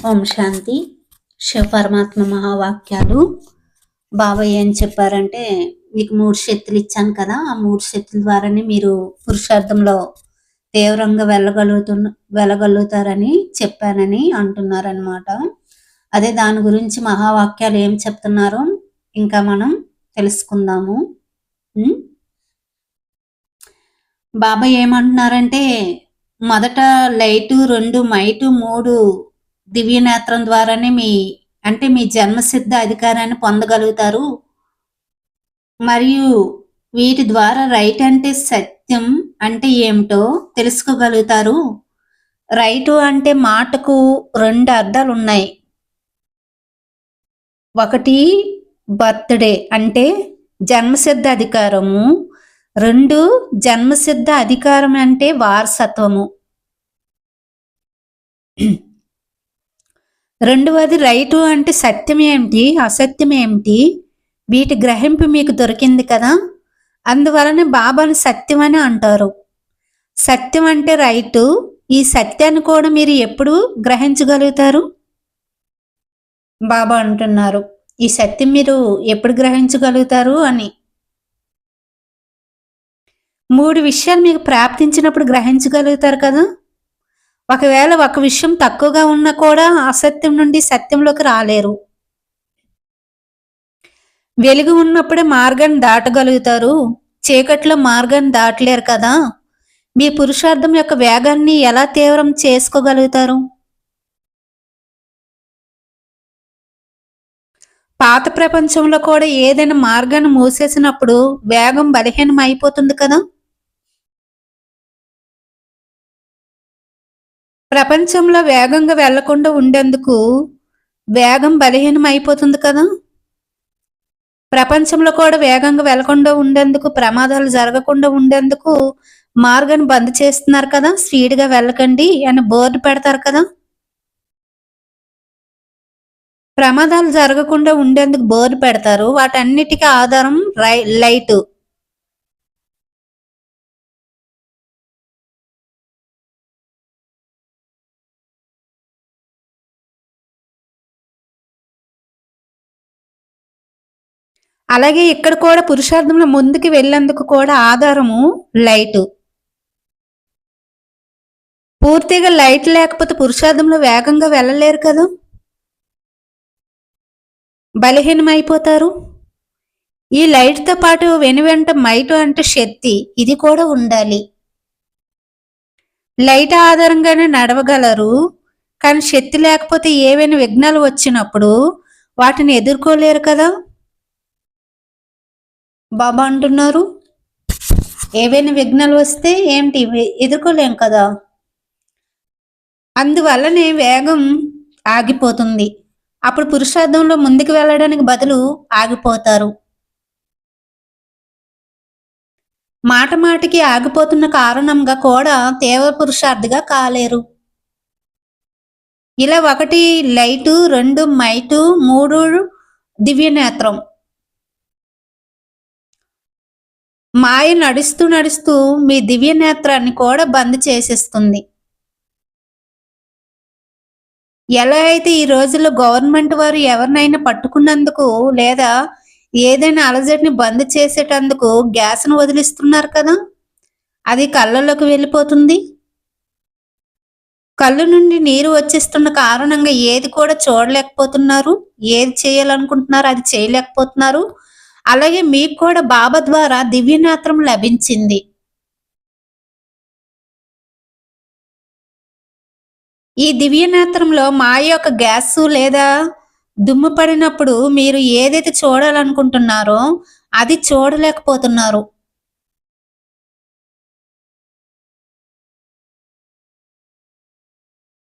ఓం శాంతి. శివ పరమాత్మ మహావాక్యాలు. బాబాయ్ ఏం చెప్పారంటే మీకు మూడు శక్తులు ఇచ్చాను కదా ఆ మూడు శక్తుల ద్వారానే మీరు పురుషార్థంలో తీవ్రంగా వెళ్ళగలుగుతున్న వెళ్ళగలుగుతారని చెప్పానని అంటున్నారనమాట అదే దాని గురించి మహావాక్యాలు ఏం చెప్తున్నారో? ఇంకా మనం తెలుసుకుందాము. బాబా ఏమంటున్నారంటే మొదట లైటు రెండు మైటు మూడు దివ్య నేత్రం ద్వారానే మీ అంటే మీ జన్మసిద్ధ అధికారాన్ని పొందగలుగుతారు. మరియు వీటి ద్వారా రైట్ అంటే సత్యం అంటే ఏమిటో తెలుసుకోగలుగుతారు. రైటు అంటే మాటకు రెండు అర్థాలు ఉన్నాయి. ఒకటి బర్త్డే అంటే జన్మసిద్ధ అధికారము. రెండు జన్మసిద్ధ అధికారం అంటే వారసత్వము. రెండవది రైటు అంటే సత్యం ఏమిటి అసత్యం ఏమిటి వీటి గ్రహింపు మీకు దొరికింది కదా? అందువలన బాబాను సత్యం అని అంటారు. సత్యం అంటే రైటు. ఈ సత్యాన్ని కూడా మీరు ఎప్పుడు గ్రహించగలుగుతారు? బాబా అంటున్నారు. ఈ సత్యం మీరు ఎప్పుడు గ్రహించగలుగుతారు అని. మూడు విషయాలు మీకు ప్రాప్తించినప్పుడు గ్రహించగలుగుతారు కదా? ఒకవేళ ఒక విషయం తక్కువగా ఉన్నా కూడా అసత్యం నుండి సత్యంలోకి రాలేరు. వెలుగు ఉన్నప్పుడే మార్గాన్ని దాటగలుగుతారు. చీకట్లో మార్గాన్ని దాటలేరు కదా. మీ పురుషార్థం యొక్క వేగాన్ని ఎలా తీవ్రం చేసుకోగలుగుతారు? పాత ప్రపంచంలో కూడా ఏదైనా మార్గాన్ని మూసేసినప్పుడు వేగం బలహీనం అయిపోతుంది కదా. ప్రపంచంలో వేగంగా వెళ్ళకుండా ఉండేందుకు వేగం బలహీనం అయిపోతుంది కదా? ప్రపంచంలో కూడా వేగంగా వెళ్ళకుండా ఉండేందుకు ప్రమాదాలు జరగకుండా ఉండేందుకు మార్గాన్ని బంద్ చేస్తున్నారు కదా? స్పీడ్గా వెళ్ళకండి అని బోర్డు పెడతారు కదా? ప్రమాదాలు జరగకుండా ఉండేందుకు బోర్డు పెడతారు. వాటన్నిటికీ ఆధారం రై లైట్. అలాగే ఇక్కడ కూడా పురుషార్థంలో ముందుకు వెళ్ళేందుకు కూడా ఆధారము లైట్. పూర్తిగా లైట్ లేకపోతే పురుషార్థంలో వేగంగా వెళ్ళలేరు కదా? బలహీనమైపోతారు. ఈ లైట్తో పాటు వెనువెంట మైటు అంటే శక్తి ఇది కూడా ఉండాలి. లైట్ ఆధారంగానే నడవగలరు కానీ శక్తి లేకపోతే ఏవైనా విఘ్నాలు వచ్చినప్పుడు వాటిని ఎదుర్కోలేరు కదా? బాబా అంటున్నారు. ఏవైనా విఘ్నాలు వస్తే ఏంటి? ఎదుర్కోలేం కదా. అందువల్లనే వేగం ఆగిపోతుంది. అప్పుడు పురుషార్థంలో ముందుకు వెళ్ళడానికి బదులు ఆగిపోతారు. మాట మాటికి ఆగిపోతున్న కారణంగా కూడా తీవ్ర పురుషార్థిగా కాలేరు. ఇలా ఒకటి లైటు రెండు మైటు మూడు దివ్య మాయ నడుస్తూ నడుస్తూ మీ దివ్య నేత్రాన్ని కూడా బంద్ చేసేస్తుంది. ఎలా అయితే ఈ రోజుల్లో గవర్నమెంట్ వారు ఎవరినైనా పట్టుకున్నందుకు లేదా ఏదైనా అలజడిని బంద్ చేసేటందుకు గ్యాస్ను వదిలిస్తున్నారు కదా? అది కళ్ళలోకి వెళ్ళిపోతుంది. కళ్ళు నుండి నీరు వచ్చేస్తున్న కారణంగా ఏది కూడా చూడలేకపోతున్నారు. ఏది చేయాలనుకుంటున్నారు అది చేయలేకపోతున్నారు. అలాగే మీకు కూడా బాబా ద్వారా దివ్యనేత్రం లభించింది. ఈ దివ్యనేత్రంలో మాయ యొక్క గ్యాస్ లేదా దుమ్ము పడినప్పుడు మీరు ఏదైతే చూడాలనుకుంటున్నారో అది చూడలేకపోతున్నారు.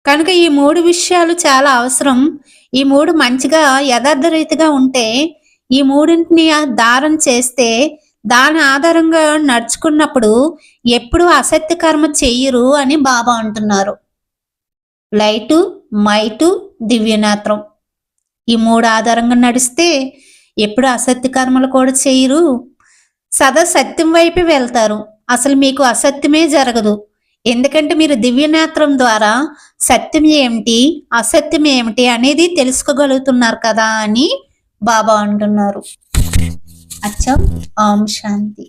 కనుక ఈ మూడు విషయాలు చాలా అవసరం. ఈ మూడు మంచిగా యథార్థ రీతిగా ఉంటే ఈ మూడింటిని దారం చేస్తే దాని ఆధారంగా నడుచుకున్నప్పుడు ఎప్పుడు అసత్య కర్మ చెయ్యరు అని బాబా అంటున్నారు. లైటు మైటు దివ్యనేత్రం. ఈ మూడు ఆధారంగా నడిస్తే ఎప్పుడు అసత్య కర్మలు కూడా చేయరు. సదా సత్యం వైపే వెళ్తారు. అసలు మీకు అసత్యమే జరగదు. ఎందుకంటే మీరు దివ్యనేత్రం ద్వారా సత్యం ఏమిటి అసత్యం ఏమిటి అనేది తెలుసుకోగలుగుతున్నారు కదా అని బాబా అంటున్నారు. అచ్చం ఓం శాంతి.